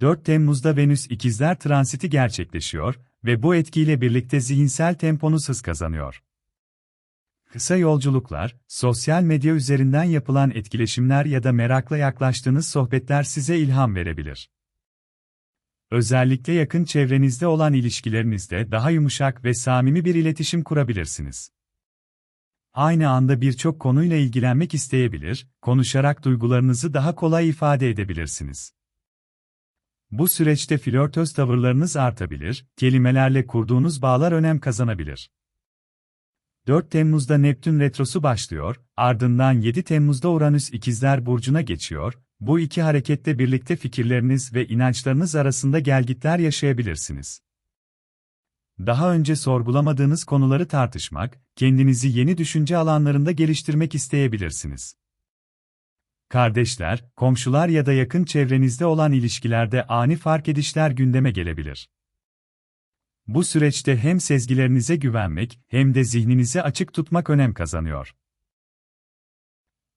4 Temmuz'da Venüs ikizler transiti gerçekleşiyor ve bu etkiyle birlikte zihinsel temponuz hız kazanıyor. Kısa yolculuklar, sosyal medya üzerinden yapılan etkileşimler ya da merakla yaklaştığınız sohbetler size ilham verebilir. Özellikle yakın çevrenizde olan ilişkilerinizde daha yumuşak ve samimi bir iletişim kurabilirsiniz. Aynı anda birçok konuyla ilgilenmek isteyebilir, konuşarak duygularınızı daha kolay ifade edebilirsiniz. Bu süreçte flörtöz tavırlarınız artabilir, kelimelerle kurduğunuz bağlar önem kazanabilir. 4 Temmuz'da Neptün retrosu başlıyor, ardından 7 Temmuz'da Uranüs ikizler burcuna geçiyor, bu iki harekette birlikte fikirleriniz ve inançlarınız arasında gelgitler yaşayabilirsiniz. Daha önce sorgulamadığınız konuları tartışmak, kendinizi yeni düşünce alanlarında geliştirmek isteyebilirsiniz. Kardeşler, komşular ya da yakın çevrenizde olan ilişkilerde ani fark edişler gündeme gelebilir. Bu süreçte hem sezgilerinize güvenmek hem de zihninizi açık tutmak önem kazanıyor.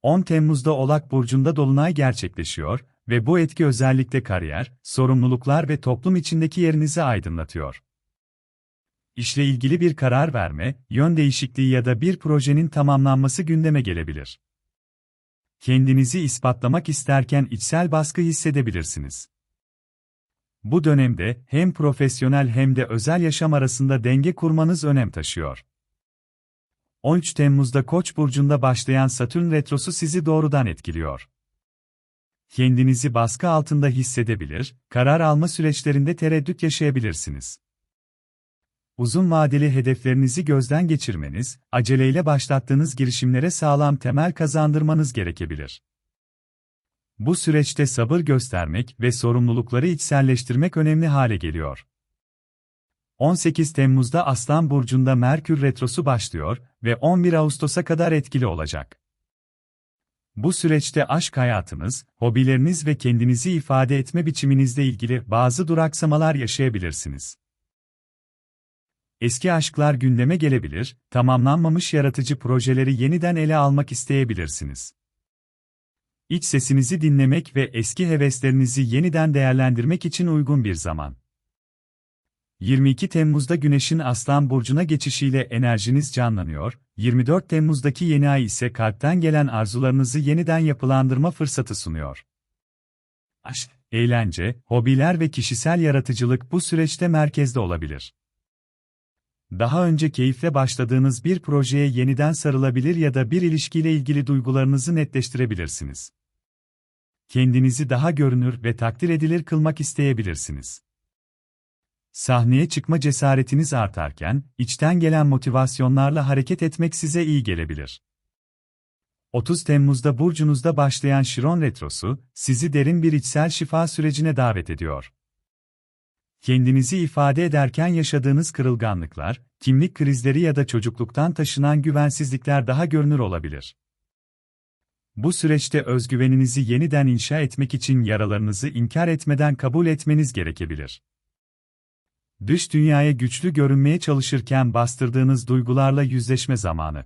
10 Temmuz'da Oğlak Burcu'nda Dolunay gerçekleşiyor ve bu etki özellikle kariyer, sorumluluklar ve toplum içindeki yerinizi aydınlatıyor. İşle ilgili bir karar verme, yön değişikliği ya da bir projenin tamamlanması gündeme gelebilir. Kendinizi ispatlamak isterken içsel baskı hissedebilirsiniz. Bu dönemde hem profesyonel hem de özel yaşam arasında denge kurmanız önem taşıyor. 13 Temmuz'da Koç burcunda başlayan Satürn retrosu sizi doğrudan etkiliyor. Kendinizi baskı altında hissedebilir, karar alma süreçlerinde tereddüt yaşayabilirsiniz. Uzun vadeli hedeflerinizi gözden geçirmeniz, aceleyle başlattığınız girişimlere sağlam temel kazandırmanız gerekebilir. Bu süreçte sabır göstermek ve sorumlulukları içselleştirmek önemli hale geliyor. 18 Temmuz'da Aslan Burcu'nda Merkür Retrosu başlıyor ve 11 Ağustos'a kadar etkili olacak. Bu süreçte aşk hayatınız, hobileriniz ve kendinizi ifade etme biçiminizle ilgili bazı duraksamalar yaşayabilirsiniz. Eski aşklar gündeme gelebilir, tamamlanmamış yaratıcı projeleri yeniden ele almak isteyebilirsiniz. İç sesinizi dinlemek ve eski heveslerinizi yeniden değerlendirmek için uygun bir zaman. 22 Temmuz'da Güneş'in Aslan Burcu'na geçişiyle enerjiniz canlanıyor, 24 Temmuz'daki yeni ay ise kalpten gelen arzularınızı yeniden yapılandırma fırsatı sunuyor. Aşk, eğlence, hobiler ve kişisel yaratıcılık bu süreçte merkezde olabilir. Daha önce keyifle başladığınız bir projeye yeniden sarılabilir ya da bir ilişkiyle ilgili duygularınızı netleştirebilirsiniz. Kendinizi daha görünür ve takdir edilir kılmak isteyebilirsiniz. Sahneye çıkma cesaretiniz artarken, içten gelen motivasyonlarla hareket etmek size iyi gelebilir. 30 Temmuz'da burcunuzda başlayan Şiron Retrosu, sizi derin bir içsel şifa sürecine davet ediyor. Kendinizi ifade ederken yaşadığınız kırılganlıklar, kimlik krizleri ya da çocukluktan taşınan güvensizlikler daha görünür olabilir. Bu süreçte özgüveninizi yeniden inşa etmek için yaralarınızı inkar etmeden kabul etmeniz gerekebilir. Dış dünyaya güçlü görünmeye çalışırken bastırdığınız duygularla yüzleşme zamanı.